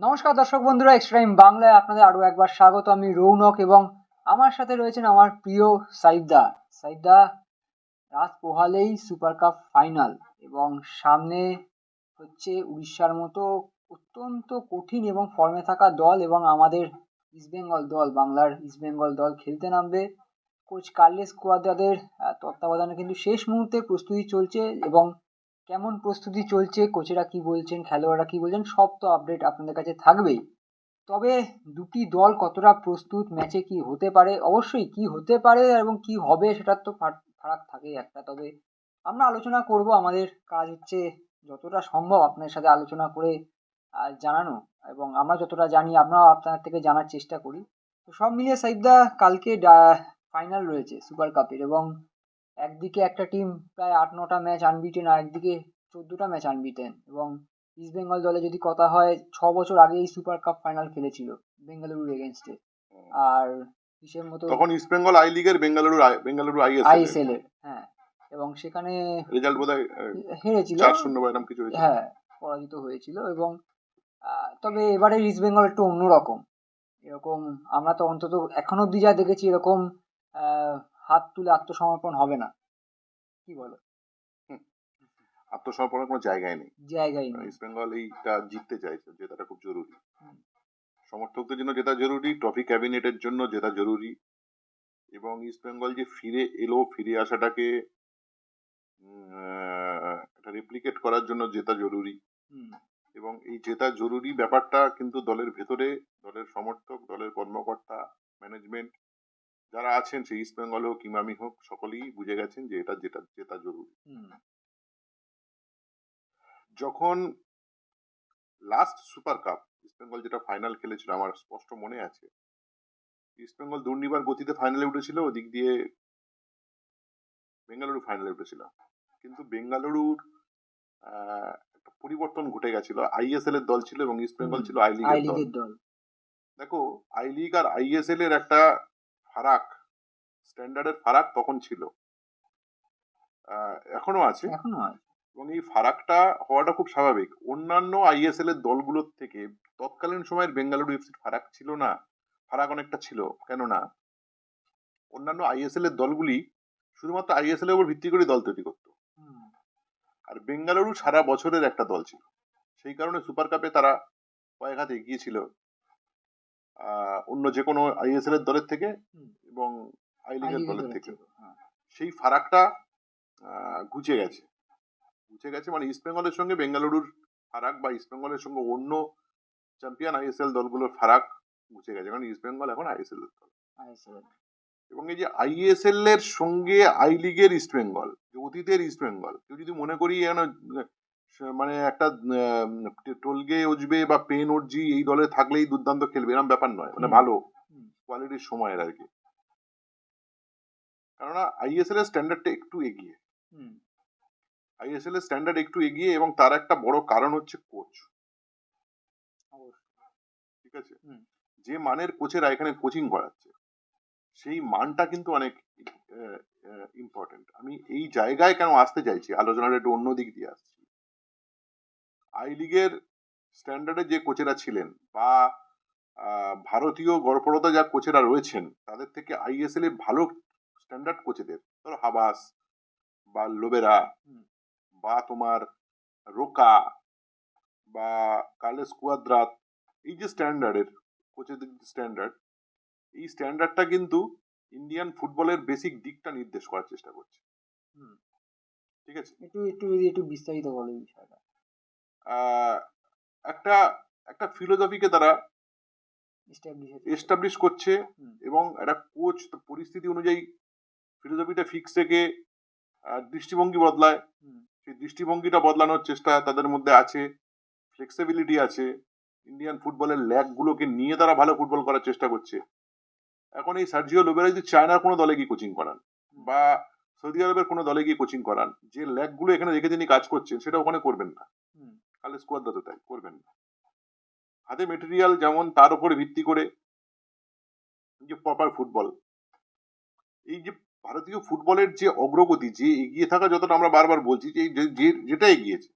নমস্কার দর্শক বন্ধুরা এক্সট্রাইম বাংলায় আপনাদের আরও একবার স্বাগত। আমি রৌনক এবং আমার সাথে রয়েছেন আমার প্রিয় সাইদা সাইদা রাত পোহালেই সুপার কাপ ফাইনাল এবং সামনে হচ্ছে উড়িষ্যার মতো অত্যন্ত কঠিন এবং ফর্মে থাকা দল এবং আমাদের ইস্টবেঙ্গল দল, বাংলার ইস্টবেঙ্গল দল খেলতে নামবে। কোচ কার্লেস কোয়াদাদের তত্ত্বাবধানে কিন্তু শেষ মুহূর্তে প্রস্তুতি চলছে এবং কেমন প্রস্তুতি চলছে, কোচেরা কি বলছেন, খেলোয়াড়রা কি বলছেন, সব তো আপডেট আপনাদের কাছে থাকবেই। তবে দুটি দল কতটা প্রস্তুত ম্যাচে কি হতে পারে, অবশ্যই কি হতে পারে এবং কি হবে সেটার তো ফার- ফারাক থাকেই একটা। তবে আমরা আলোচনা করব, আমাদের কাজ হচ্ছে যতটা সম্ভব আপনাদের সাথে আলোচনা করে জানানো এবং আমরা যতটা জানি, আমরাও আপনার থেকে জানার চেষ্টা করি। তো সব মিলিয়ে সাইদা, কালকে ফাইনাল রয়েছে সুপার কাপের এবং একদিকে একটা টিম প্রায় আট নটা ম্যাচ আনবিটেন আর একদিকে চোদ্দোটা ম্যাচ আনবিটেন এবং ইস্ট বেঙ্গল দলে যদি কথা হয় ছ বছর আগে এই সুপার কাপ ফাইনাল খেলেছিল বেঙ্গালুরুর এগেনস্টে আর হিসেব মতো তখন ইস্ট বেঙ্গল আই লিগের বেঙ্গালুরু বেঙ্গালুরু আইএসএল এর। হ্যাঁ। এবং সেখানে রেজাল্ট বোধহয় হেরেছিল। চার শূন্য বা এরকম কিছু হ্যাঁ পরাজিত হয়েছিল এবং তবে এবারে ইস্ট বেঙ্গল একটু অন্যরকম। এরকম আমরা তো অন্তত এখন অব্দি যা দেখেছি এরকম হাত তুলে আত্মসমর্পণ হবে না। কি বলো? আত্মসমর্পণের কোনো জায়গায় নেই। জায়গায় নেই। ইস্ট বেঙ্গল এইটা জিততে চাইছে জেতাটা খুব জরুরি। সমর্থকদের জন্য জেতা জরুরি ট্রফি ক্যাবিনেটের জন্য জেতা জরুরি। এবং ইস্ট বেঙ্গল যে ফিরে এলো ফিরে আসাটাকে একটা রেপ্লিকেট করার জন্য জেতা জরুরি। এবং এই জেতা জরুরি ব্যাপারটা কিন্তু দলের ভেতরে দলের সমর্থক দলের কর্মকর্তা ম্যানেজমেন্ট যারা আছেন সেই ইস্ট বেঙ্গল হোক ইমামি হোক সকলেই বুঝে গেছেন যে এটা যেটা জেতা জরুরি। যখন লাস্ট সুপার কাপ ইস্টবেঙ্গল যেটা ফাইনাল খেলেছিল আমার স্পষ্ট মনে আছে ইস্টবেঙ্গল দুর্নিবার গতিতে ফাইনালে উঠেছিল ওদিক দিয়ে বেঙ্গালুরু ফাইনালে উঠেছিল। কিন্তু বেঙ্গালুরুর আহ, একটা পরিবর্তন ঘটে গেছিল। আইএসএল এর দল ছিল এবং ইস্টবেঙ্গল হুম। ছিল আই লিগের দল। দেখো আই লিগ আর আইএসএল এর একটা ফারাক স্ট্যান্ডার্ডের ফারাক তখন ছিল। এখনও আছে। এখনও এবং এই ফারাকটা হওয়াটা খুব স্বাভাবিক। অন্যান্য আইএসএল এর দলগুলোর থেকে তৎকালীন সময়ের বেঙ্গালুরু এফসির ফারাক ছিল না। ফারাক অনেকটা ছিল কেননা অন্যান্য আইএসএল এর দলগুলি শুধুমাত্র আইএসএল এর উপর ভিত্তি করে দল তৈরি করতো। আর বেঙ্গালুরু সারা বছরের একটা দল ছিল। সেই কারণে সুপার কাপে তারা কয়েক হাতে এগিয়ে ছিল। অন্য যে কোনো আইএসএল এর দলের থেকে এবং আই লিগের দলের থেকে। হ্যাঁ। সেই ফারাকটা ঘুচে গেছে। ঘুচে গেছে মানে ইস্ট বেঙ্গলের সঙ্গে বেঙ্গালুরুর ফারাক বা ইস্ট বেঙ্গলের সঙ্গে অন্য চ্যাম্পিয়ন আইএসএল দলগুলোর ফারাক ঘুচে গেছে। কারণ ইস্ট বেঙ্গল এখন আইএসএল এর দল। এবং এই যে আইএসএল এর সঙ্গে আই লিগের ইস্ট বেঙ্গল যে অতীতের ইস্ট বেঙ্গল কেউ যদি মনে করি যেন আহ, মানে একটা টোলগে উঠবে বা পেন উঠজি এই দলে থাকলেই দুর্দান্ত খেলবে এরকম ব্যাপার নয় মানে ভালো। কোয়ালিটির সময়ের আর কি। কেননা আইএসএল এর স্ট্যান্ডার্ডটা একটু এগিয়ে। আইএসএল এর স্ট্যান্ডার্ড একটু এগিয়ে এবং তার একটা বড় কারণ হচ্ছে কোচ। ঠিক আছে। যে মানের কোচেরা এখানে কোচিং করাচ্ছে সেই মানটা কিন্তু অনেক ইম্পর্টেন্ট আমি এই জায়গায় কেন আসতে চাইছি? আলোচনাটা একটু অন্য দিক দিয়ে আসছি। আই লিগের স্ট্যান্ডার্ডে যে কোচেরা ছিলেন বা ভারতীয় গড়পড়তা যা কোচেরা রয়েছেন তাদের থেকে আইএসএল এ ভালো স্ট্যান্ডার্ড কোচেদের ধরো হাবাস বা লোবেরা বা তোমার রোকা বা কার্লেস কুয়াদ্রাত এই যে স্ট্যান্ডার্ডের কোচেদের স্ট্যান্ডার্ড এই স্ট্যান্ডার্ডটা কিন্তু ইন্ডিয়ান ফুটবলের বেসিক দিকটা নির্দেশ করার চেষ্টা করছে। ঠিক আছে? একটু একটু যদি একটু বিস্তারিত বলো বিষয়টা। একটা একটা ফিলোসফিকে তারা এস্টাবলিশ করছে এবং একটা কোচ পরিস্থিতি অনুযায়ী ফিলোসফিটা ফিক্স থেকে দৃষ্টিভঙ্গি বদলায়। সেই দৃষ্টিভঙ্গিটা বদলানোর চেষ্টা তাদের মধ্যে আছে ফ্লেক্সিবিলিটি আছে ইন্ডিয়ান ফুটবলের ল্যাগগুলোকে নিয়ে তারা ভালো ফুটবল করার চেষ্টা করছে। এখন এই সার্জিও লোবেরা যদি চায়নার কোনো দলে গিয়ে কোচিং করান বা সৌদি আরবের কোনো দলে গিয়ে কোচিং করান যে ল্যাগগুলো এখানে রেখে তিনি কাজ করছেন সেটা ওখানে করবেন না। তাহলে স্কোয়াড তো তাই করবেন না। হাতে মেটেরিয়াল যেমন তার উপরে ভিত্তি করে যে প্রপার ফুটবল এই যে ভারতীয় ফুটবলের যে অগ্রগতি যে এগিয়ে থাকা যতটা আমরা বারবার বলছি যে যেটা এগিয়েছে।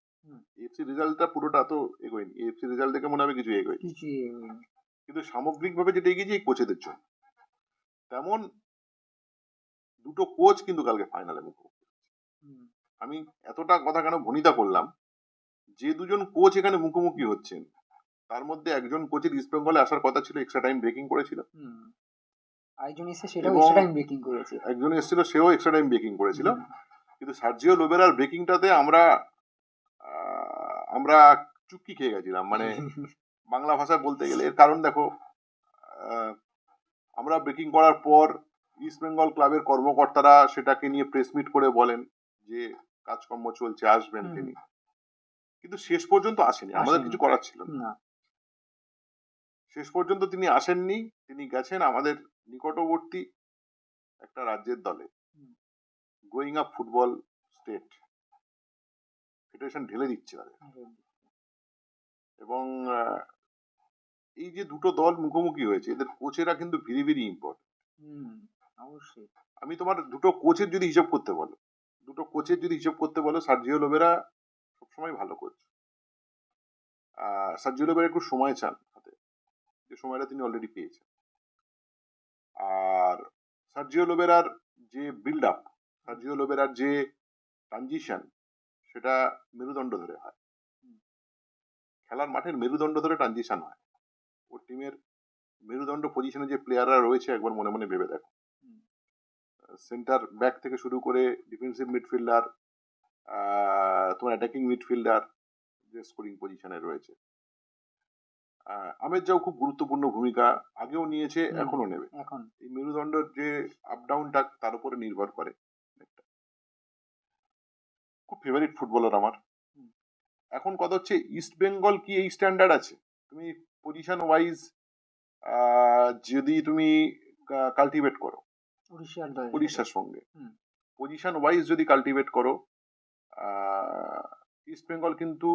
এফসি রেজাল্টটা পুরোটা তো এগোয়নি এফসি রেজাল্ট দেখে মনে হবে কিছু এগোয়নি। কিন্তু সামগ্রিকভাবে যেটা এগিয়েছে এই কোচেদের জন্য। তেমন দুটো কোচ কিন্তু কালকে ফাইনালে মুখোমুখি আমি এতটা কথা কেন ভনিতা করলাম যে দুজন কোচ এখানে মুখোমুখি হচ্ছেন তার মধ্যে একজন কোচের ইস্ট বেঙ্গলে আসার কথা ছিল এক্সট্রা টাইম ব্রেকিং করেছিল। আরেকজন এসে সেটাও এক্সট্রা টাইম ব্রেকিং করেছে। একজন এসেছিল সেও এক্সট্রা টাইম ব্রেকিং করেছিল। কিন্তু সার্জিও লোবেরার ব্রেকিংটাতে আমরা আমরা চুক্কি খেয়ে গেছিলাম। মানে বাংলা ভাষায় বলতে গেলে এর কারণ দেখো আমরা ব্রেকিং করার পর ইস্ট বেঙ্গল ক্লাবের কর্মকর্তারা সেটাকে নিয়ে প্রেস মিট করে বলেন যে কাজকর্ম চলছে আসবেন তিনি। কিন্তু শেষ পর্যন্ত আসেনি। আমাদের কিছু করার ছিল না। শেষ পর্যন্ত তিনি আসেননি। তিনি গেছেন আমাদের নিকটবর্তী একটা রাজ্যের দলে। Going up football state. Federation ঢেলে দিচ্ছে তাদের। এবং এই যে দুটো দল মুখোমুখি হয়েছে এদের কোচেরা কিন্তু ভেরি ভেরি ইম্পর্টেন্ট অবশ্যই। আমি তোমার দুটো কোচের যদি হিসাব করতে বলো দুটো কোচের যদি হিসাব করতে বলো সার্জিও লোবেরা সবসময় ভালো কোচ সার্জিও লোবেরা একটু সময় চান হাতে। যে সময়টা তিনি অলরেডি পেয়েছেন। আর সার্জিও লোবেরার যে বিল্ড আপ সার্জিও লোবেরার যে ট্রানজিশন সেটা মেরুদণ্ড ধরে হয়। খেলার মাঠের মেরুদণ্ড ধরে ট্রানজিশন হয়। ওর টিমের মেরুদণ্ড পজিশনে যে প্লেয়াররা রয়েছে একবার মনে মনে ভেবে দেখো। সেন্টার ব্যাক থেকে শুরু করে ডিফেন্সিভ মিডফিল্ডার তোমার অ্যাটাকিং মিডফিল্ডার যে স্কোরিং পজিশনে রয়েছে। আমের যাও খুব গুরুত্বপূর্ণ ভূমিকা আগেও নিয়েছে এখনও নেবে। এখন। এই মেরুদণ্ডের যে আপ ডাউনটা তার উপরে নির্ভর করে। খুব ফেভারিট ফুটবলার আমার। এখন কথা হচ্ছে ইস্ট বেঙ্গল কি এই স্ট্যান্ডার্ড আছে? তুমি পজিশন ওয়াইজ যদি তুমি কাল্টিভেট করো উড়িষ্যার সঙ্গে। পজিশন ওয়াইজ যদি কাল্টিভেট করো ইস্ট বেঙ্গল কিন্তু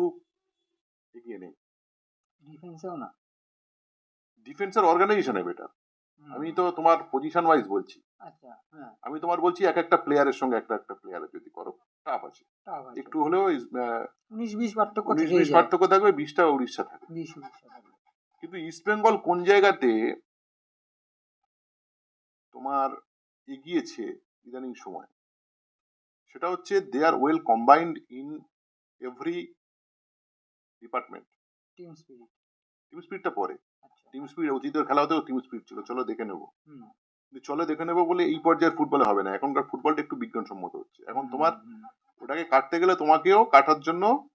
এগিয়ে নেই। ডিফেন্সেও না। ডিফেন্সের অর্গানাইজেশনে বেটার আমি তো তোমার পজিশন ওয়াইজ বলছি। আচ্ছা হ্যাঁ। আমি তোমার বলছি এক একটা প্লেয়ারের সঙ্গে একটা একটা প্লেয়ারের যদি করো টাফ আছে। একটু হলেও উনিশ বিশ পার্থক্য উনিশ বিশ পার্থক্য থাকবে বিশটা উড়িষ্যা থাকবে। উড়িষ্যা থাকবে। কিন্তু ইস্ট বেঙ্গল কোন জায়গাতে তোমার এগিয়েছে ইদানিং সময়? সেটা হচ্ছে they are well combined in every department team spirit team স্পিডটা পরে। আচ্ছা। টিম স্পিড অতীতের খেলাতেও টিম স্পিড ছিল। চলো দেখে নেব। চলো দেখে নেব বলে এই পর্যায়ের ফুটবলে হবে না। এখনকার ফুটবলটা একটু বিজ্ঞানসম্মত হচ্ছে। এখন তোমার ওটাকে কাটতে গেলে তোমাকেও কাটার জন্য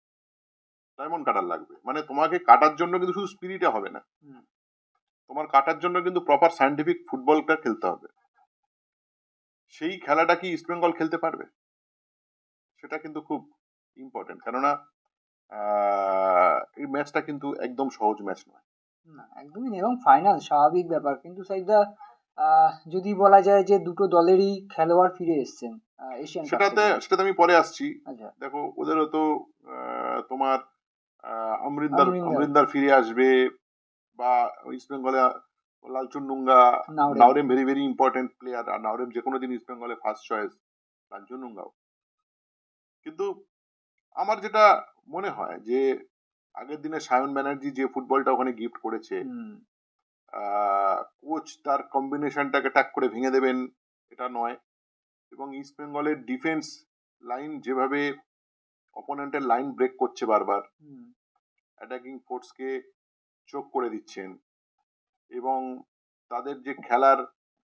ডায়মন্ড কাটার লাগবে। মানে তোমাকে কাটার জন্য কিন্তু শুধু স্পিরিটে হবে না। হুম। তোমার কাটার জন্য কিন্তু প্রপার সায়েন্টিফিক ফুটবলটা খেলতে হবে। সেই খেলাটা কি ইস্টবেঙ্গল খেলতে পারবে? সেটা কিন্তু খুব ইম্পর্টেন্ট কেননা এই ম্যাচটা কিন্তু একদম সহজ ম্যাচ নয়। না একদমই এবং ফাইনাল স্বাভাবিক ব্যাপার। কিন্তু সাইদা যদি বলা যায় যে দুটো দলেরই খেলোয়াড় ফিরে এসেছেন এশিয়ান সেটাতে সেটাতে আমি পরে আসছি। আচ্ছা। দেখো ওদেরও তো তোমার অমরিন্দার অমরিন্দর। ফিরে আসবে বা ইস্ট বেঙ্গলে Lalchungnunga Naorem. Naorem very very important player আর নাওরেম যে কোনো দিন ইস্ট বেঙ্গলে ফার্স্ট চয়েস লালচুন নুঙ্গাও। কিন্তু আমার যেটা মনে হয় যে আগের দিনে সায়ন ব্যানার্জি যে ফুটবলটা ওখানে গিফট করেছে কোচ তার কম্বিনেশনটাকে টাক করে ভেঙে দেবেন এটা নয়। এবং ইস্ট বেঙ্গলের ডিফেন্স লাইন যেভাবে অপোনেন্টের লাইন ব্রেক করছে বারবার অ্যাটাকিং ফোর্সকে চোখ করে দিচ্ছেন। এবং তাদের যে খেলার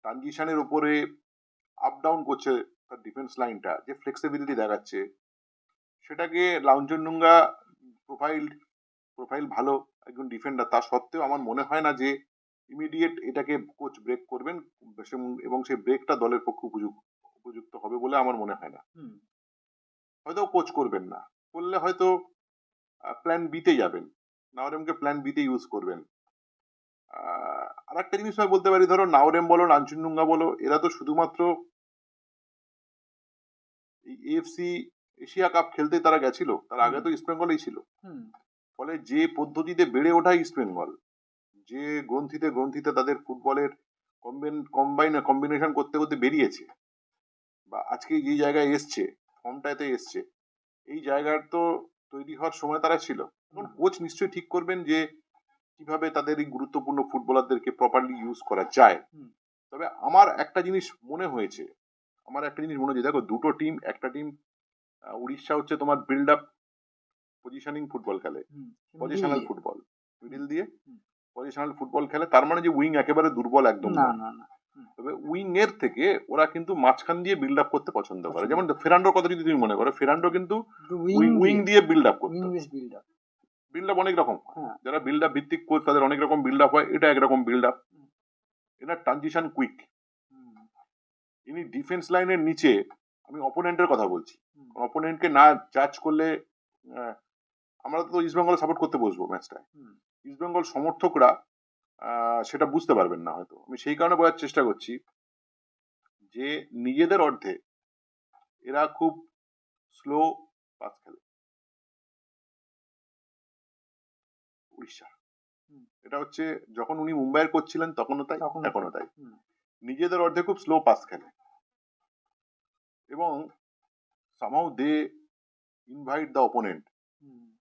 ট্রানজিশনের উপরে আপ ডাউন করছে তার ডিফেন্স লাইনটা যে ফ্লেক্সিবিলিটি দেখাচ্ছে সেটাকে লাউঞ্জনুঙ্গা প্রোফাইল প্রোফাইল ভালো একজন ডিফেন্ডার তা সত্ত্বেও আমার মনে হয় না যে ইমিডিয়েট এটাকে কোচ ব্রেক করবেন এবং- সেই ব্রেকটা দলের পক্ষে উপযুক্ত উপযুক্ত হবে বলে আমার মনে হয় না। হয়তো কোচ করবেন না। করলে হয়তো প্ল্যান বিতে যাবেন। নাওরেমকে প্ল্যান বিতে ইউজ করবেন। আর একটা জিনিস আমি বলতে পারি ধরো নাওরেম বলো নাঞ্চুনুঙ্গা বলো এরা তো শুধুমাত্র এএফসি এশিয়া কাপ খেলতে তারা গেছিল তার আগে তো ইস্ট বেঙ্গলেই ছিল। হুম, ফলে যে পদ্ধতিতে বেড়ে ওঠা ইস্ট বেঙ্গল যে গ্রন্থিতে গ্রন্থিতে তাদের ফুটবলের কম্বিন কম্বাইন কম্বিনেশন করতে করতে বেরিয়েছে বা আজকে যে জায়গায় এসছে ফর্মটাতে এসছে এই জায়গার তো তৈরি হওয়ার সময় তারা ছিল। এখন কোচ নিশ্চয়ই ঠিক করবেন যে কীভাবে তাদের এই গুরুত্বপূর্ণ ফুটবলারদেরকে প্রপারলি ইউজ করা যায়। তবে আমার একটা জিনিস মনে হয়েছে আমার একটা জিনিস মনে হচ্ছে দেখো দুটো টিম একটা টিম উড়িষ্যা হচ্ছে তোমার বিল্ড আপ পজিশনিং ফুটবল খেলে। পজিশনাল ফুটবল মিডিল দিয়ে। পজিশনাল ফুটবল খেলে তার মানে যে উইং একেবারে দুর্বল একদম না না। না তবে উইং এর থেকে ওরা কিন্তু মাঝখান দিয়ে বিল্ড আপ করতে পছন্দ করে। যেমন ফেরান্ডোর কথা যদি তুমি মনে করো ফেরান্ডো কিন্তু উইং দিয়ে। বিল্ড আপ করতো। বিল্ড আপ বিল্ড আপ অনেক রকম হ্যাঁ। যারা বিল্ড আপ ভিত্তিক কোচ তাদের অনেক রকম বিল্ড আপ হয় এটা একরকম বিল্ড আপ এটা ট্রানজিশন কুইক ইনি ডিফেন্স লাইনের নিচে আমি অপোনেন্টের কথা বলছি। অপোনেন্টকে না জাজ করলে আমরা তো ইস্ট বেঙ্গল সাপোর্ট করতে বসবো ম্যাচটায় ইস্ট বেঙ্গল সমর্থকরা সেটা বুঝতে পারবেন না হয়তো। আমি সেই কারণে বোঝার চেষ্টা করছি যে নিজেদের অর্ধে এরা খুব স্লো পাস খেলে। উড়িষ্যা এটা হচ্ছে যখন উনি মুম্বাইয়ের করছিলেন তখনও তাই তখনও এখনও তাই। নিজেদের অর্ধে খুব স্লো পাস খেলে। এবং সামাউ দে ইনভাইট দ্য অপোনেন্ট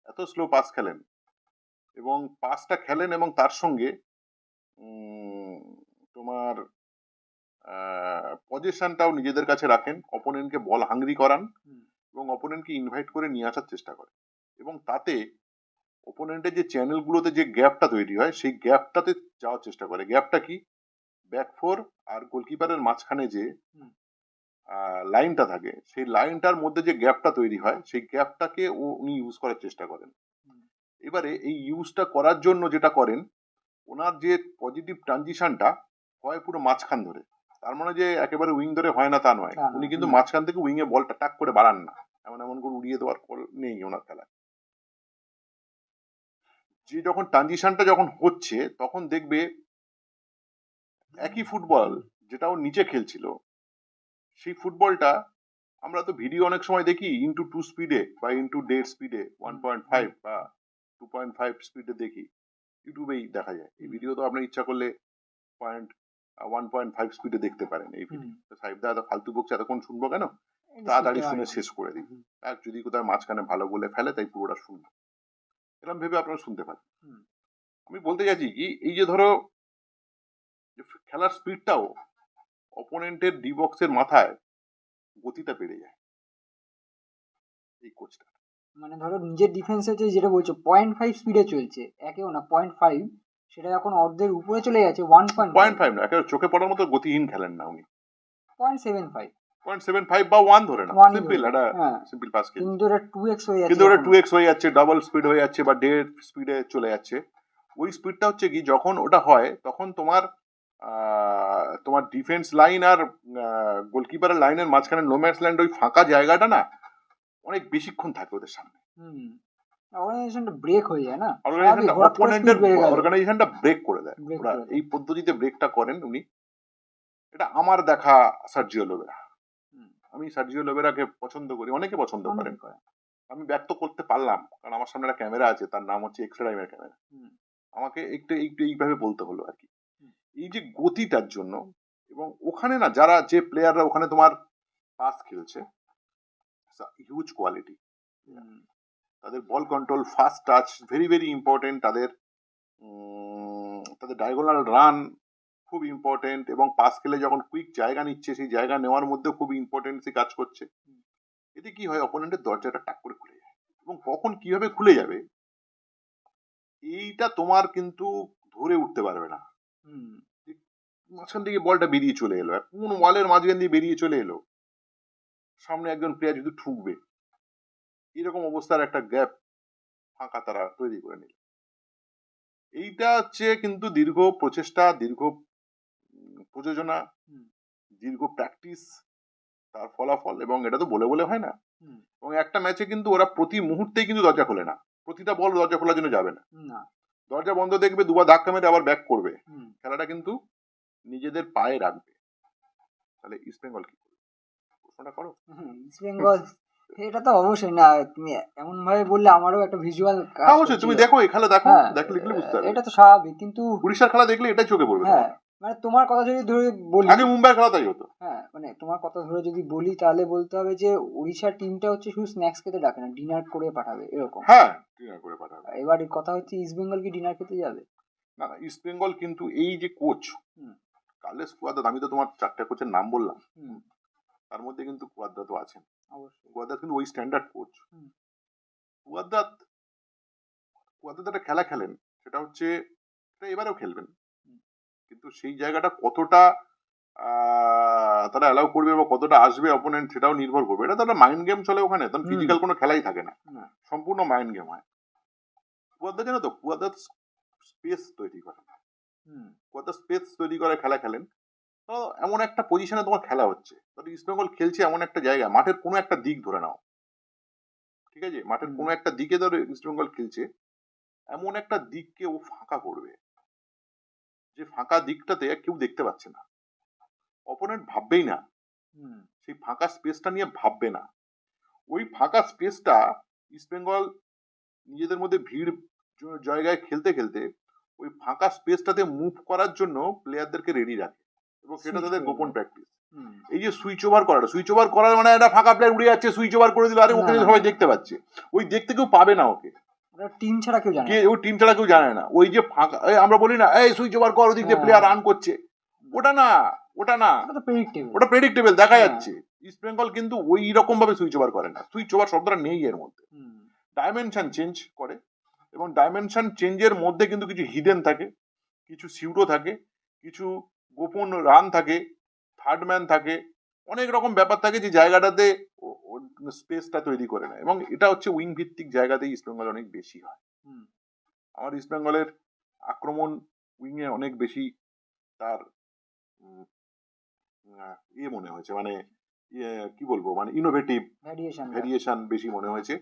এত স্লো পাস খেলেন। এবং পাসটা খেলেন এবং তার সঙ্গে তোমার পজিশনটাও নিজেদের কাছে রাখেন। অপোনেন্টকে বল হাঙ্গরি করান এবং অপোনেন্টকে ইনভাইট করে নিয়ে আসার চেষ্টা করেন এবং তাতে অপোনেন্টের যে চ্যানেলগুলোতে যে গ্যাপটা তৈরি হয় সেই গ্যাপটাতে যাওয়ার চেষ্টা করে। গ্যাপটা কি? ব্যাক ফোর আর গোলকিপারের মাঝখানে যে লাইনটা থাকে সেই লাইনটার মধ্যে যে গ্যাপটা তৈরি হয় সেই গ্যাপটাকে উনি ইউজ করার চেষ্টা করেন। এবারে এই ইউজটা করার জন্য যেটা করেন ওনার যে পজিটিভ ট্রানজিশনটা হয় পুরো মাঝখান ধরে। তার মানে যে একেবারে উইং ধরে হয় না তা নয়। উনি কিন্তু মাঝখান থেকে উইং এ বলটা টাক করে বাড়ান না। এমন এমন করে উড়িয়ে দেওয়ার ফল নেই ওনার খেলায়। যে যখন ট্রানজিশনটা যখন হচ্ছে তখন দেখবে একই ফুটবল যেটা ও নিচে খেলছিল সেই ফুটবলটা আমরা তো ভিডিও অনেক সময় দেখি ইন্টু টু স্পিডে বা ইন্টু দেড় স্পিডে ওয়ান পয়েন্ট ফাইভ বা টু পয়েন্ট ফাইভ স্পিডে দেখি ইউটিউবেই দেখা যায়। এই ভিডিও তো আপনার ইচ্ছা করলে পয়েন্ট ওয়ান পয়েন্ট ফাইভ স্পিডে দেখতে পারেন এই ভিডিও সাহেব দা এত ফালতু বকছে এতক্ষণ শুনব কেন? তাড়াতাড়ি শুনে শেষ করে দিই। আর যদি কোথাও মাঝখানে ভালো বলে ফেলে তাই পুরোটা শুনব। এরকম ভেবে আপনারা শুনতে পারেন। আমি বলতে চাইছি কি এই যে ধরো খেলার স্পিডটাও অপোনেন্টের ডি বক্সের মাথায় গতিটা বেড়ে যায়। এই কোচটা মানে ধরো নিজের ডিফেন্স হচ্ছে যেটা বলছো পয়েন্ট ফাইভ স্পিডে চলছে একেও না পয়েন্ট ফাইভ সেটা এখন অর্ধের উপরে চলে গেছে ওয়ান পয়েন্ট পয়েন্ট ফাইভ না একেবারে চোখে পড়ার মতো গতিহীন খেলেন না উনি। Point seven five point seven five বা ওয়ান ধরে না সিম্পল একটা হ্যাঁ। সিম্পল পাস খেলে কিন্তু এটা টু এক্স হয়ে যাচ্ছে কিন্তু ওটা টু এক্স হয়ে যাচ্ছে ডাবল স্পিড হয়ে যাচ্ছে বা দেড় স্পিডে চলে যাচ্ছে। ওই স্পিডটা হচ্ছে কি যখন ওটা হয় তখন তোমার তোমার ডিফেন্স লাইন আর গোলকিপারের লাইনের মাঝখানে নোম্যান্স ল্যান্ড ওই ফাঁকা জায়গাটা না অনেক বেশিক্ষণ থাকে ওদের সামনে। অর্গানাইজেশনটা ব্রেক হয়ে যায় না? অর্গানাইজেশনটা করে ব্রেক দেয় ওরা এই পদ্ধতিতে ব্রেকটা করেন উনি। এটা আমার দেখা সার্জিও লোবেরা। আমি সার্জিও লোবেরাকে পছন্দ করি অনেকে পছন্দ করেন। আমি ব্যক্ত করতে পারলাম কারণ আমার সামনে একটা ক্যামেরা আছে তার নাম হচ্ছে এক্সট্রা টাইমের ক্যামেরা। আমাকে একটু একটু এইভাবে বলতে হলো আর কি। এই যে গতিটার জন্য এবং ওখানে না যারা যে প্লেয়াররা ওখানে তোমার পাস খেলছে হিউজ কোয়ালিটি তাদের ball control first touch very very important তাদের তাদের ডায়াগোনাল রান খুব ইম্পর্টেন্ট এবং পাস খেলে যখন কুইক জায়গা নিচ্ছে সেই জায়গা নেওয়ার মধ্যেও খুব ইম্পর্টেন্সি কাজ করছে। এতে কি হয় অপোনেন্টের দরজাটা টাক করে খুলে যায় এবং কখন কীভাবে খুলে যাবে এইটা তোমার কিন্তু ধরে উঠতে পারবে না। হুম। মাঝখান থেকে বলটা বেরিয়ে চলে এলো আর কোন ওয়ালের মাঝখান দিয়ে বেরিয়ে চলে এলো। সামনে একজন প্লেয়ার যদি ঠুকবে এরকম অবস্থার একটা গ্যাপ ফাঁকা তারা তৈরি করে নিল। এইটা হচ্ছে কিন্তু দীর্ঘ প্রচেষ্টা দীর্ঘ প্রযোজনা দীর্ঘ প্র্যাকটিস তার ফলাফল এবং এটা তো বলে বলে হয় না। এবং একটা ম্যাচে কিন্তু ওরা প্রতি মুহূর্তেই কিন্তু দরজা খোলে না। প্রতিটা বল দরজা খোলার জন্য যাবে না। দরজা বন্ধ দেখবে দুবার ধাক্কা মেরে আবার ব্যাক করবে। খেলাটা কিন্তু নিজেদের পায়ে রাখবে। তাহলে ইস্ট বেঙ্গল কি করবে? প্রশ্নটা করো। ইস্ট বেঙ্গল এটা তো অবশ্যই না তুমি এমন ভাবে বললে আমারও একটা ভিজুয়াল হ্যাঁ, অবশ্যই তুমি দেখো এই খেলা দেখো হ্যাঁ দেখলে লিখলে বুঝতে পারবে। এটা তো স্বাভাবিক কিন্তু উড়িষ্যার খেলা দেখলে এটাই চোখে পড়বে হ্যাঁ মানে তোমার কথা যদি ধরে বলি আগে মুম্বাই খেলা তাই হতো। হ্যাঁ মানে তোমার কথা ধরে যদি বলি তাহলে বলতে হবে যে উড়িষ্যার টিমটা হচ্ছে শুধু স্ন্যাক্স খেতে ডাকে না ডিনার করে পাঠাবে এরকম। হ্যাঁ ডিনার করে পাঠাবে। এবার কথা হচ্ছে ইস্ট বেঙ্গল কি ডিনার খেতে যাবে? না না ইস্ট বেঙ্গল কিন্তু এই যে কোচ। কার্লেস কুয়াদাত আমি তো তোমার চারটা কোচের নাম বললাম। তার মধ্যে কিন্তু কুয়াদ্দা তো আছেন। কুয়াদ্দাত কিন্তু ওই স্ট্যান্ডার্ড কোচ। কুয়াদ্দাত কুয়াদ্দাত একটা খেলা খেলেন সেটা হচ্ছে এটা এবারেও খেলবেন। কিন্তু সেই জায়গাটা কতটা তারা অ্যালাউ করবে বা কতটা আসবে অপোনেন্ট সেটাও নির্ভর করবে। এটা তো একটা মাইন্ড গেম চলে ওখানে তখন ফিজিক্যাল কোনো খেলাই থাকে না। সম্পূর্ণ মাইন্ড গেম হয়। কুয়াদ্দা জানো তো কুয়াদ্দাত স্পেস তৈরি করে হুম কত স্পেস তৈরি করে খেলা খেলেন। তো এমন একটা পজিশনে তোমার খেলা হচ্ছে। ধরো ইস্ট বেঙ্গল খেলছে এমন একটা জায়গা মাঠের কোনো একটা দিক ধরে নাও। ঠিক আছে? মাঠের কোনো একটা দিকে ধরে ইস্টবেঙ্গল খেলছে এমন একটা দিককে ও ফাঁকা করবে। যে ফাঁকা দিকটাতে কেউ দেখতে পাচ্ছে না। অপোনেন্ট ভাববেই না। হুম। সেই ফাঁকা স্পেসটা নিয়ে ভাববে না। ওই ফাঁকা স্পেসটা ইস্টবেঙ্গল নিজেদের মধ্যে ভিড় জায়গায় খেলতে খেলতে ওই ফাঁকা স্পেসটাতে মুভ করার জন্য প্লেয়ারদেরকে রেডি রাখে এবং সেটা তাদের গোপন প্র্যাকটিস এই যে সুইচ ওভার করাটা সুইচ ওভার করার মানে একটা ফাঁকা প্লেয়ার উড়ে যাচ্ছে সুইচ ওভার করে দিল আরে ওকে সবাই দেখতে পাচ্ছে। ওই দেখতে কেউ পাবে না ওকে। টিম ছাড়া কেউ জানে ওই টিম ছাড়া কেউ জানে না। ওই যে ফাঁকা আমরা বলি না এই সুইচ ওভার কর ওদিক দিয়ে। প্লেয়ার রান করছে। ওটা না ওটা না। ওটা প্রেডিক্টেবল দেখা হ্যাঁ। যাচ্ছে। ইস্ট বেঙ্গল কিন্তু ওই রকম ভাবে সুইচ ওভার করে না। সুইচ ওভার শব্দটা নেই এর মধ্যে। ডাইমেনশন চেঞ্জ করে। এবং ডাইমেনশন চেঞ্জের মধ্যে কিন্তু কিছু হিডেন থাকে কিছু সিউটো থাকে কিছু গোপন রান থাকে থার্ড ম্যান থাকে অনেক রকম ব্যাপার থাকে যে জায়গাটাতে স্পেসটা তৈরি করে নেয় এবং এটা হচ্ছে উইং ভিত্তিক জায়গাতেই ইস্টবেঙ্গল অনেক বেশি হয়। আমার ইস্ট বেঙ্গলের আক্রমণ উইংয়ে অনেক বেশি তার ইয়ে মনে হয়েছে মানে ইয়ে, কি বলব মানে ইনোভেটিভ ভ্যারিয়েশন ভেরিয়েশন বেশি মনে হয়েছে।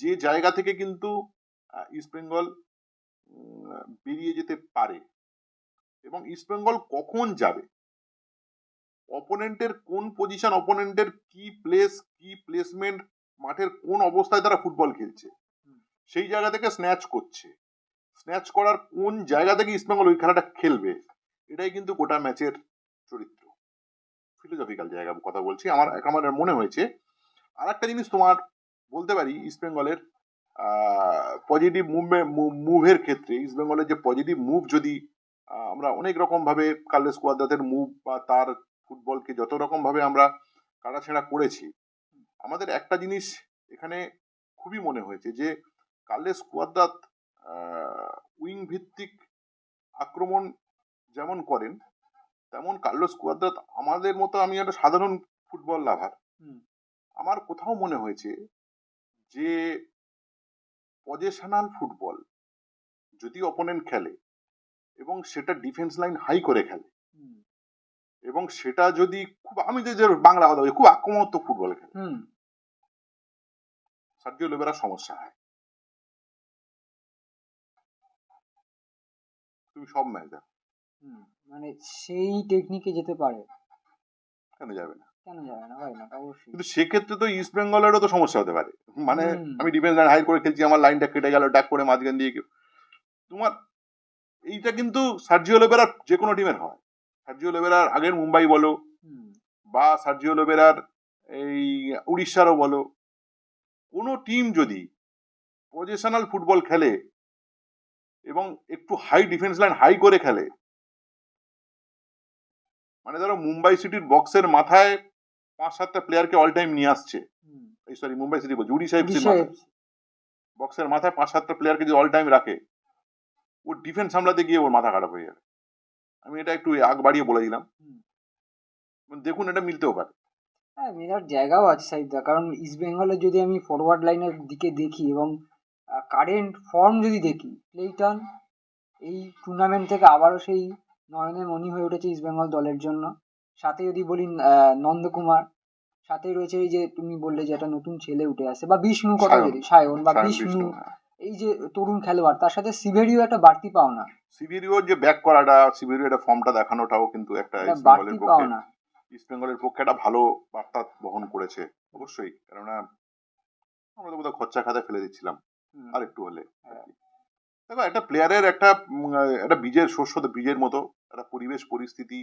যে জায়গা থেকে কিন্তু আহ, ইস্ট বেঙ্গল বেরিয়ে যেতে পারে। এবং ইস্ট বেঙ্গল কখন যাবে? অপোনেন্টের কোন পজিশন অপোনেন্টের কি প্লেস কি প্লেসমেন্ট মাঠের কোন অবস্থায় তারা ফুটবল খেলছে? সেই জায়গা থেকে স্ন্যাচ করছে। স্ন্যাচ করার কোন জায়গা থেকে ইস্ট বেঙ্গল ওই খেলাটা খেলবে এটাই কিন্তু গোটা ম্যাচের চরিত্র। ফিলোসফিক্যাল জায়গা কথা বলছি। আমার এক আমার মনে হয়েছে আর একটা জিনিস তোমার বলতে পারি ইস্ট বেঙ্গলের পজিটিভ মুভমেন্ট মুভের ক্ষেত্রে ইস্ট বেঙ্গলের যে পজিটিভ মুভ যদি আমরা অনেক রকম ভাবে কার্লেস কোয়াদ্রাতের মুভ বা তার ফুটবলকে যত রকম ভাবে আমরা কাটাছেঁড়া করেছি আমাদের একটা জিনিস এখানে খুবই মনে হয়েছে যে কার্লেস কোয়াদ্রাত উইং ভিত্তিক আক্রমণ যেমন করেন তেমন কার্লোস কুয়াদ্রাত আমাদের মতো আমি একটা সাধারণ ফুটবল লাভার আমার কোথাও মনে হয়েছে যে পজেশনাল ফুটবল যদি অপোনেন্ট খেলে এবং সেটা ডিফেন্স লাইন হাই করে খেলে এবং সেটা যদি খুব আমি যে বাংলা কথা বলি খুব আক্রমণাত্মক ফুটবল খেলে সার্জিও লেবেরা সমস্যা হয়। তুমি সব ম্যাচ দেখো। মানে সেই টেকনিকে যেতে পারে। কেন যাবে না? কেন যাবে না ভাই না অবশ্যই। কিন্তু সেক্ষেত্রে তো ইস্ট বেঙ্গলেরও তো সমস্যা হতে পারে। মানে আমি ডিফেন্স লাইন হাই করে খেলছি আমার লাইনটা কেটে গেল ডাক করে মাঝখান দিয়ে তোমার এইটা কিন্তু সার্জিও লেবেরার যে কোনো টিমের হয়। সার্জিও লেবেরার আগের মুম্বাই বলো বা সার্জিও লেবেরার এই উড়িষ্যারও বলো কোনো টিম যদি পজিশনাল ফুটবল খেলে এবং একটু হাই ডিফেন্স লাইন হাই করে খেলে মানে ধরো মুম্বাই সিটির বক্সের মাথায় পাঁচ সাতটা প্লেয়ারকে অল টাইম নিয়ে আসছে। এই সরি মুম্বাই সিটি বলছি এফসির উড়িষ্যা বক্সের মাথায়। পাঁচ সাতটা প্লেয়ারকে যদি অল টাইম রাখে ও ডিফেন্স সামলাতে গিয়ে ওর মাথা খারাপ হয়ে যাবে। আমি এটা একটু আগ বাড়িয়ে বলে দিলাম। মানে দেখুন এটা মিলতেও পারে। হ্যাঁ মেলার জায়গাও আছে সাইডটা কারণ ইস্ট বেঙ্গলের যদি আমি ফরওয়ার্ড লাইনের দিকে দেখি এবং কারেন্ট ফর্ম যদি দেখি প্লেটন এই টুর্নামেন্ট থেকে আবারও সেই নয়নে মণি হয়ে উঠেছে ইস্ট বেঙ্গল দলের জন্য। সাথে যদি বলি নন্দকুমার সাথে রয়েছে এই যে তুমি বললে যে একটা নতুন ছেলে উঠে আসে বা বিষ্ণু কথা। যদি সায়ন বা বিষ্ণু হ্যাঁ। এই যে তরুণ খেলোয়াড় তার সাথে সিভেরিও একটা বাড়তি পাওনা যে ব্যাক করাটা সিবিরিও একটা ফর্মটা দেখানোটাও কিন্তু একটা বাড়তি পাওনা ইস্ট বেঙ্গলের পক্ষে একটা ভালো বার্তা বহন করেছে অবশ্যই কেননা আমরা তো বোধহয় খরচা খাতে ফেলে দিচ্ছিলাম। আর একটু হলে হ্যাঁ। দেখো একটা প্লেয়ারের একটা একটা বীজের শস্য তো বীজের মতো একটা পরিবেশ পরিস্থিতি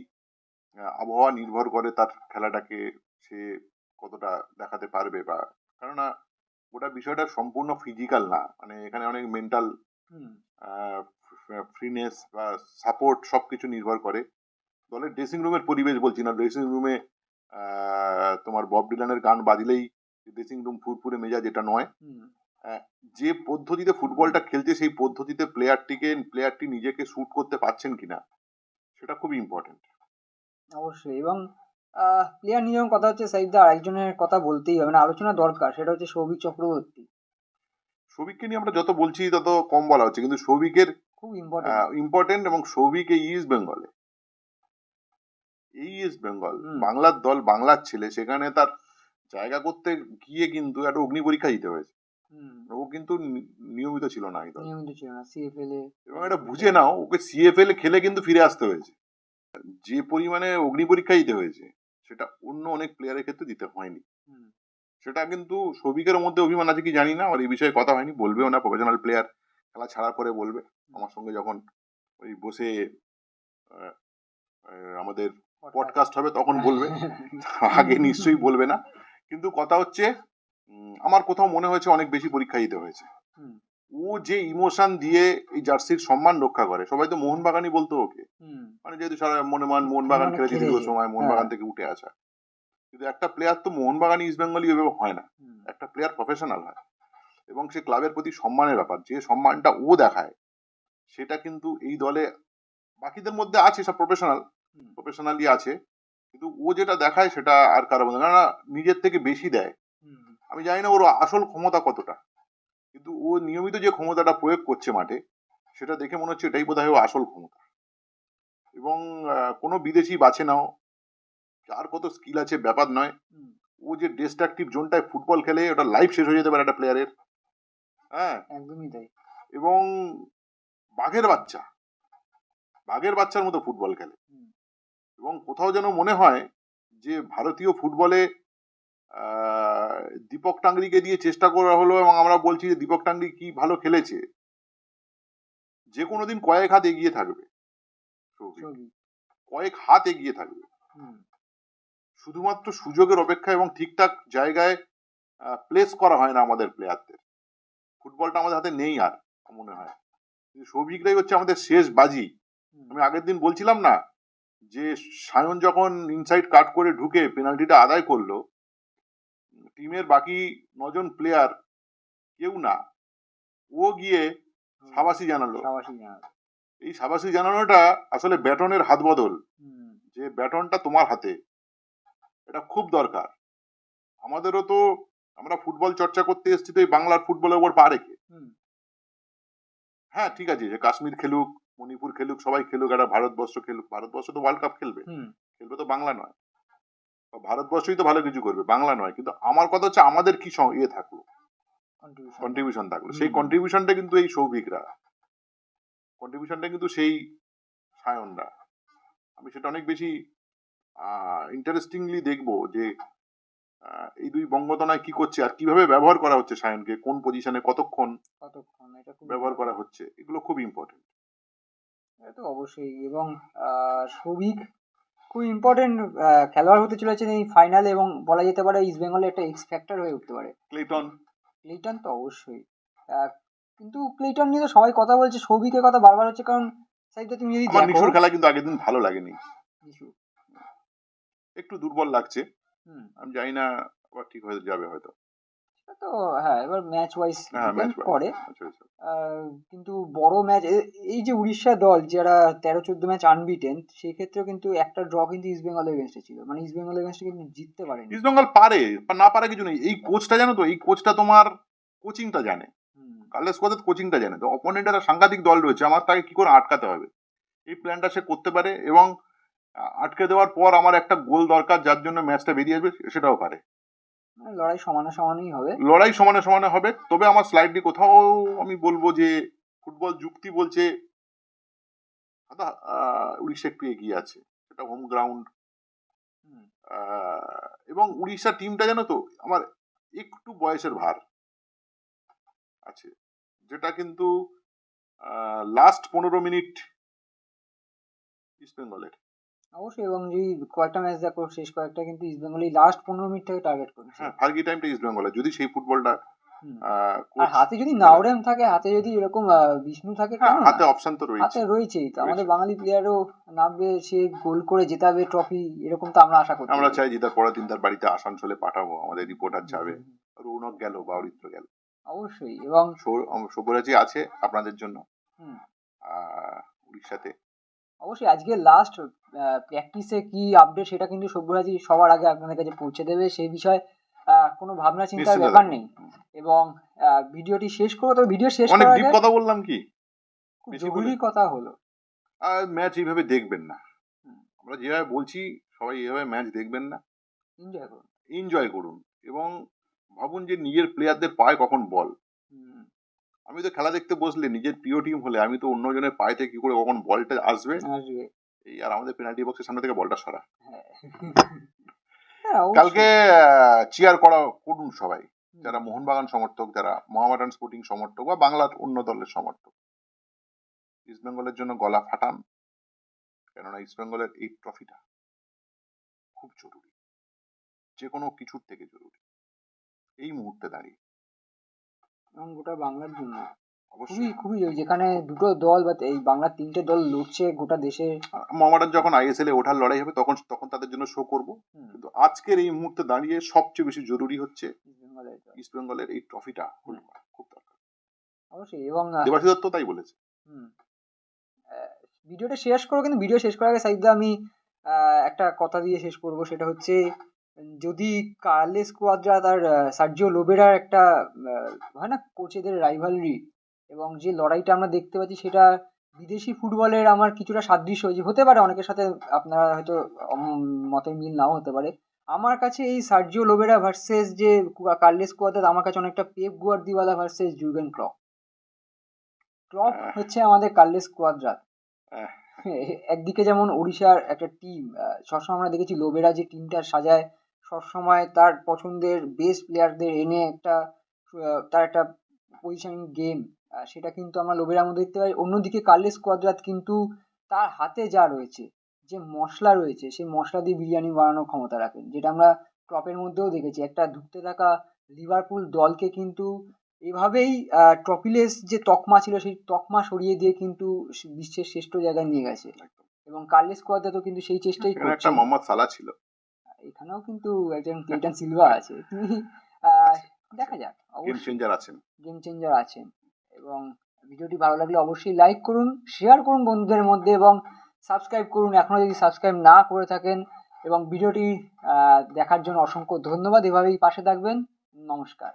আবহাওয়া নির্ভর করে তার খেলাটাকে সে কতটা দেখাতে পারবে বা কেননা ওটা বিষয়টা সম্পূর্ণ ফিজিক্যাল না। মানে এখানে অনেক মেন্টাল ফ্রিনেস বা সাপোর্ট সবকিছু নির্ভর করে। দলের ড্রেসিং রুমের পরিবেশ বলছি না। ড্রেসিং রুমে তোমার বব ডিলানের গান বাজলেই ড্রেসিং রুম ফুরফুরে মেজাজ এটা নয়। যে পদ্ধতিতে ফুটবলটা খেলছে সেই পদ্ধতিতে প্লেয়ারটিকে প্লেয়ারটি নিজেকে শুট করতে পারছেন কিনা সেটা খুবই ইম্পর্টেন্ট অবশ্যই এবং প্লেয়ার নিয়ে যখন কথা হচ্ছে সাইদা আরেকজনের কথা বলতেই হবে। মানে আলোচনা দরকার সেটা হচ্ছে সৌভিক চক্রবর্তী। সৌভিককে নিয়ে আমরা যত বলছি তত কম বলা হচ্ছে কিন্তু সৌভিকের খুব ইম্পর্টেন্ট এবং সৌভিক এই ইস্ট বেঙ্গলে এই ইস্ট বেঙ্গল বাংলার দল বাংলার ছেলে সেখানে তার জায়গা করতে গিয়ে কিন্তু একটা অগ্নি পরীক্ষা দিতে হয়েছে। ও কিন্তু নিয়মিত ছিল না নিয়মিত ছিল না সিএফএল এ। এবং এটা বুঝে নাও ওকে সিএফএল খেলে কিন্তু ফিরে আসতে হয়েছে। যে পরিমাণে অগ্নি পরীক্ষা দিতে হয়েছে সেটা অন্য অনেক প্লেয়ারের ক্ষেত্রে দিতে হয়নি। সেটা কিন্তু সৌভিকের মধ্যে অভিমান আছে কি জানি না আমার এই বিষয়ে কথা হয়নি বলবেও না প্রফেশনাল প্লেয়ার খেলা ছাড়ার পরে বলবে। আমার সঙ্গে যখন ওই বসে আমাদের পডকাস্ট হবে তখন বলবে। আগে নিশ্চয়ই বলবে না। কিন্তু কথা হচ্ছে আমার কোথাও মনে হয়েছে অনেক বেশি পরীক্ষা দিতে হয়েছে। ও যে ইমোশন দিয়ে এই জার্সির সম্মান রক্ষা করে সবাই তো মোহনবাগানই বলতো ওকে। মানে যেহেতু সারা মনে মান মোহনবাগান খেলেছে দীর্ঘ সময় মোহনবাগান হ্যাঁ। থেকে উঠে আসা। কিন্তু একটা প্লেয়ার তো মোহনবাগান ইস্ট বেঙ্গলি এভাবে হয় না। একটা প্লেয়ার প্রফেশনাল হয়। এবং সে ক্লাবের প্রতি সম্মানের ব্যাপার যে সম্মানটা ও দেখায় সেটা কিন্তু এই দলে বাকিদের মধ্যে আছে সব প্রফেশনাল প্রফেশনালি আছে। কিন্তু ও যেটা দেখায় সেটা আর কারও মধ্যে কেননা নিজের থেকে বেশি দেয়। আমি জানি না ওর আসল ক্ষমতা কতটা। কিন্তু ও নিয়মিত যে ক্ষমতাটা প্রয়োগ করছে মাঠে সেটা দেখে মনে হচ্ছে এটাই বোধহয় আসল ক্ষমতা। এবং কোনো বিদেশি বাছে নাও যার কত স্কিল আছে ব্যাপার নয়। ও যে ডিস্ট্রাকটিভ জোনটায় ফুটবল খেলে ওটা লাইফ শেষ হয়ে যেতে পারে একটা প্লেয়ারের হ্যাঁ? একদমই তাই। এবং বাঘের বাচ্চা বাঘের বাচ্চার মতো ফুটবল খেলে। এবং কোথাও যেন মনে হয় যে ভারতীয় ফুটবলে দীপক টাংরিকে দিয়ে চেষ্টা করা হলো এবং আমরা বলছি যে দীপক টাংরি কি ভালো খেলেছে। যে কোনো দিন কয়েক হাত এগিয়ে থাকবে কয়েক হাত এগিয়ে থাকবে। শুধুমাত্র সুযোগের অপেক্ষা এবং ঠিকঠাক জায়গায় প্লেস করা হয় না আমাদের প্লেয়ারদের ফুটবলটা আমাদের হাতে নেই আর মনে হয়। সৌভিকরাই হচ্ছে আমাদের শেষ বাজি। আমি আগের দিন বলছিলাম না যে সায়ন যখন ইনসাইড কাট করে ঢুকে পেনাল্টিটা আদায় করল টিমের বাকি নজন প্লেয়ার কেউ না। ও গিয়ে সাবাসি জানালো। সাবাসী জানালো। এই সাবাসি জানানোটা আসলে ব্যাটনের হাত বদল যে ব্যাটনটা তোমার হাতে এটা খুব দরকার। আমাদেরও তো আমরা ফুটবল চর্চা করতে এসেছি তো এই বাংলার ফুটবলের ওপর পা রেখে। হ্যাঁ ঠিক আছে যে কাশ্মীর খেলুক মণিপুর খেলুক সবাই খেলুক একটা ভারতবর্ষ খেলুক। ভারতবর্ষ তো ওয়ার্ল্ড কাপ খেলবে। খেলবে তো বাংলা নয়। ভারতবর্ষই তো ভালো কিছু করবে বাংলা নয় কিন্তু আমার কথা হচ্ছে আমাদের কি ইয়ে থাকল? কন্ট্রিবিউশন থাকল। সেই কন্ট্রিবিউশনটা কিন্তু এই সৌভিকরা। কন্ট্রিবিউশনটা কিন্তু সেই সায়নরা। আমি সেটা অনেক বেশি ইন্টারেস্টিংলি দেখব যে এই দুই বঙ্গতনায় কি করছে আর কীভাবে ব্যবহার করা হচ্ছে সায়নকে কোন পজিশনে কতক্ষণ কতক্ষণ? এটা ব্যবহার করা হচ্ছে এগুলো খুব ইম্পর্টেন্ট এটা তো অবশ্যই। এবং সৌভিক খুব ইম্পর্টেন্ট খেলোয়াড় হতে চলেছেন এই ফাইনালে এবং বলা যেতে পারে ইস্ট বেঙ্গলের একটা এক্স ফ্যাক্টর হয়ে উঠতে পারে। ক্লেটন ক্লেটন তো অবশ্যই। কিন্তু ক্লেটন নিয়ে তো সবাই কথা বলছে সৌভিকের কথা বারবার হচ্ছে কারণ সাইডটা তুমি যদি দেখো নিশুর খেলা কিন্তু আগের দিন ভালো লাগেনি। একটু দুর্বল লাগছে। হুম। আমি জানি না আবার ঠিক হয়ে যাবে হয়তো। তো হ্যাঁ এবার ম্যাচ ওয়াইজ করে। কিন্তু বড় ম্যাচ এই যে উড়িষ্যা দল যারা তেরো চোদ্দ ম্যাচ আনবিটেন সেই ক্ষেত্রেও কিন্তু একটা ড্র কিন্তু ইস্ট বেঙ্গল এগেনস্টে ছিল। মানে ইস্ট বেঙ্গল এগেনস্টে কিন্তু জিততে পারেনি। ইস্ট বেঙ্গল পারে না পারে কিছু নেই। এই কোচটা জানো তো এই কোচটা তোমার কোচিংটা জানে। কার্লেস কোচের কোচিংটা জানে। তো অপোনেন্টের একটা সাংঘাতিক দল রয়েছে আমার তাকে কি করে আটকাতে হবে? এই প্ল্যানটা সে করতে পারে এবং আটকে দেওয়ার পর আমার একটা গোল দরকার যার জন্য ম্যাচটা বেরিয়ে আসবে সেটাও পারে। লড়াই সমানে সমানই হবে। লড়াই সমানে সমানে হবে। তবে আমার স্লাইডলি কোথাও আমি বলব যে ফুটবল যুক্তি বলছে দাদা উড়িষ্যা একটু এগিয়ে আছে। সেটা হোম। গ্রাউন্ড এবং উড়িষ্যা টিমটা জানো তো আমার একটু বয়সের ভার আছে। যেটা কিন্তু লাস্ট পনেরো মিনিট ইস্ট বেঙ্গলের অবশ্যই এবং যদি কয়েকটা ম্যাচ দেখো শেষ কয়েকটা কিন্তু ইস্ট বেঙ্গলই লাস্ট পনেরো মিনিট থেকে টার্গেট করছে হ্যাঁ ফার্গি টাইমটা ইস্ট বেঙ্গলের যদি সেই ফুটবলটা আর হাতে যদি নাওরেম থাকে হাতে যদি এরকম বিষ্ণু থাকে হ্যাঁ? হাতে অপশন তো রয়েছে। হাতে রয়েছেই। তো আমাদের। বাঙালি প্লেয়ারও নামবে সে গোল করে জেতাবে ট্রফি এরকম তো আমরা আশা করছি। আমরা চাই যে তার পরের দিন তার বাড়িতে আসানসোলে পাঠাবো আমাদের রিপোর্টার যাবে রৌনক গেল বা অরিত্র গেল। অবশ্যই এবং সৌ- আম- সব্যরাজি আছে আপনাদের জন্য। উড়িষ্যাতে। অবশ্যই আজকে লাস্ট প্র্যাকটিসে কি আপডেট সেটা কিন্তু সব্যরাজি সবার আগে আপনাদের কাছে পৌঁছে দেবে। সেই বিষয়ে কোনো ভাবনা চিন্তার ব্যাপার নেই। এবং ভিডিওটি শেষ করব তো ভিডিও শেষ অনেক করার ডিপ আগে কথা বললাম কি? জরুরি কথা হলো। আর ম্যাচ এইভাবে দেখবেন না। আমরা যেভাবে বলছি সবাই এইভাবে ম্যাচ দেখবেন না। এনজয় করুন। এনজয় করুন। এবং ভাবুন যে নিজের প্লেয়ারদের পায় কখন বল আমি তো খেলা দেখতে বসলে নিজের প্রিয় টিম হলে আমি তো অন্যজনের পায়ে থেকে কি করে কখন বলটা আসবে? এই আর আমাদের পেনাল্টি বক্সের সামনে থেকে বলটা সরা। হ্যাঁ। হ্যাঁ, কালকে চিয়ার করা করুন সবাই। যারা মোহনবাগান সমর্থক যারা মোহামেডান স্পোর্টিং সমর্থক বা বাংলার অন্য দলের সমর্থক। ইস্ট বেঙ্গলের জন্য গলা ফাটান কেননা ইস্ট বেঙ্গলের এই ট্রফিটা খুব জরুরি। যে কোনো কিছুর থেকে জরুরি। এই মুহূর্তে দাঁড়িয়ে। এবং গোটা বাংলার জন্য। খুবই অবশ্যই খুবই। যেখানে দুটো দল বা এই বাংলার তিনটে দল লড়ছে গোটা দেশে মোহামেডান যখন আইএসএল এ ওঠার লড়াই হবে তখন তখন তাদের জন্য শো করব। কিন্তু আজকের এই মুহূর্তে দাঁড়িয়ে সবচেয়ে বেশি জরুরি হচ্ছে ইস্ট বেঙ্গলের এই ট্রফিটা হোল্ড করা খুব দরকার। অবশ্যই এবং দেবাশী দত্ত তাই বলেছে। ভিডিওটা শেষ করব কিন্তু ভিডিও শেষ করার আগে সাইদা আমি একটা কথা দিয়ে শেষ করব সেটা হচ্ছে যদি কার্লেস কোয়াদ্রা তার আহ, সার্জিও লোবেরার একটা হয় না কোচেদের রাইভালরি এবং যে লড়াইটা আমরা দেখতে পাচ্ছি সেটা বিদেশি ফুটবলের আমার কিছুটা সাদৃশ্য হয়েছে হতে পারে অনেকের সাথে আপনারা হয়তো মতের মিল নাও হতে পারে। আমার কাছে এই সার্জিও লোবেরা ভার্সেস যে কার্লেস কোয়াদ্রা আমার কাছে অনেকটা Pep Guardiola versus Jurgen Klopp. Klopp হচ্ছে আমাদের কার্লেস কোয়াদ্রা একদিকে যেমন ওড়িশার একটা টিম সবসময় আমরা দেখেছি লোবেরা যে টিমটা সাজায় সবসময় তার পছন্দের বেস্ট প্লেয়ারদের এনে একটা তার একটা পজিশনিং গেম সেটা কিন্তু আমরা মধ্যে দেখতে পাই। অন্যদিকে কার্লেস কোয়াদ্রাত কিন্তু তার হাতে যা রয়েছে যে মশলা রয়েছে সেই মশলা দিয়ে বিরিয়ানি বানানোর ক্ষমতা রাখেন যেটা আমরা ক্রপের মধ্যেও দেখেছি। একটা ধুকতে থাকা লিভারপুল দলকে কিন্তু এভাবেই ট্রপিলেস যে তকমা ছিল সেই তকমা সরিয়ে দিয়ে কিন্তু বিশ্বের শ্রেষ্ঠ জায়গায় নিয়ে গেছে। এবং কার্লেস কোয়াদ্রা তো কিন্তু সেই চেষ্টাই একটা মোহাম্মদ সালা ছিল। এখানেও কিন্তু একজন ক্লেটন সিলভা আছে। তিনি দেখা যাক গেম চেঞ্জার আছেন। গেম চেঞ্জার আছেন এবং ভিডিওটি ভালো লাগলে অবশ্যই লাইক করুন শেয়ার করুন বন্ধুদের মধ্যে এবং সাবস্ক্রাইব করুন। এখনও যদি সাবস্ক্রাইব না করে থাকেন এবং ভিডিওটি দেখার জন্য অসংখ্য ধন্যবাদ। এভাবেই পাশে থাকবেন। নমস্কার।